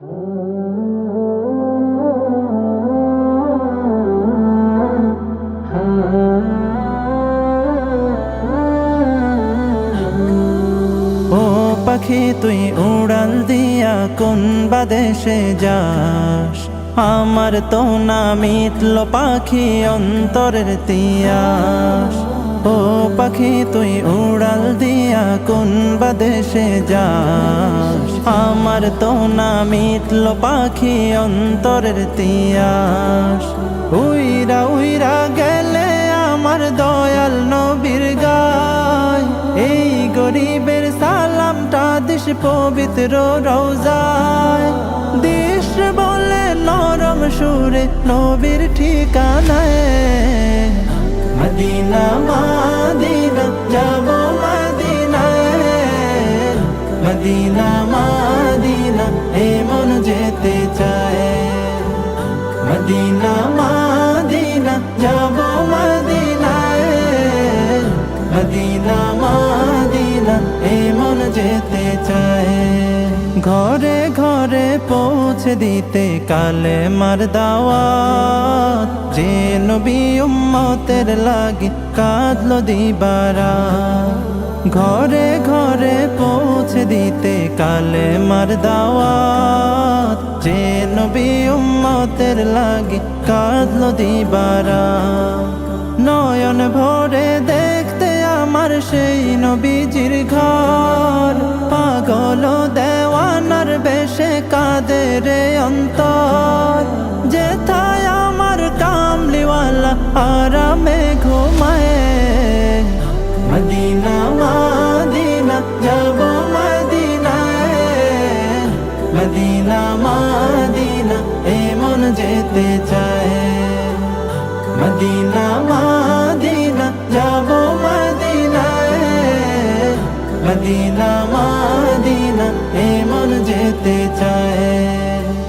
ও পাখি, তুই উড়াল দিয়া কোন বাদেশে যাস? আমার তো না মিটল পাখি অন্তরের তিয়াস। ও পাখি তুই উড়াল দিয়া কোন বাদেশে যাস? আমার তো না মিটল পাখি অন্তরের তিয়াস। উইরা উইরা গেলে আমার দয়াল নবীর গায়। এই গরিবের সালামটা দিস পবিত্র রোজায়। দিস বলে নরম সুরে নবীর ঠিকানায়। মদিনা মাদিনা মদিনা, মাদিনা এমন যেতে চায়। মদিনা, মাদিনা, যাব মদিনায়। মদিনা, মাদিনা এমন যেতে চায়। ঘরে ঘরে পৌঁছে দিতে কালে মার দাওয়াত। যে নবী উম্মতের লাগি কাঁদলো দিবারা ঘরে ঘরে পৌঁছে দিতে কালে মার দাওয়াত। যে নবী উম্মতের লাগি কাঁদলো দিবারা। নয়ন ভরে দেখতে আমার সেই নবীজির ঘর। পাগল দেওয়ানার বেশে কাঁদে রে অন্তর। যেথায় আমার কামলিওয়ালা আরামে মদিনা, মাদিনা এমন যেতে চায়।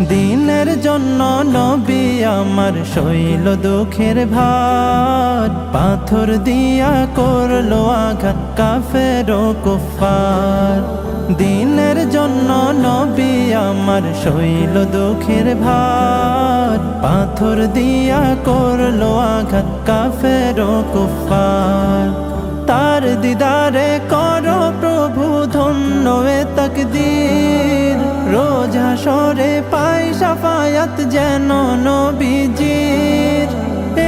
দিনের জন্য নবী আমার শৈল দুঃখের ভার। পাথর দিয়া করল আঘাত কাফের কুফার দিনের জন্য নবী আমার শৈল দুঃখের ভার। পাথর দিয়া করল আঘাত কাফের কুফার রোজ হাসরে পাই সাফায়াত যেন নবীজির।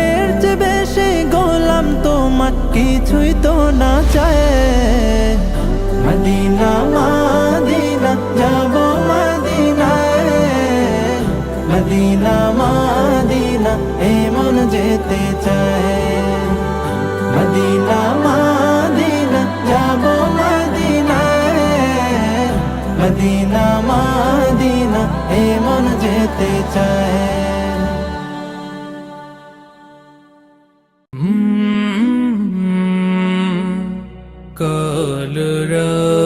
এর চেয়ে বেশি গোলাম তোমার কিছুই তো না চায়। মদিনা, মাদিনা, যাব মদিনায়। মদিনা, মাদিনা এমন যেতে চায়। মদিনা, মাদিনা, যাব মদিনায়। মদিনা, মাদিনা করতে চায় কলরা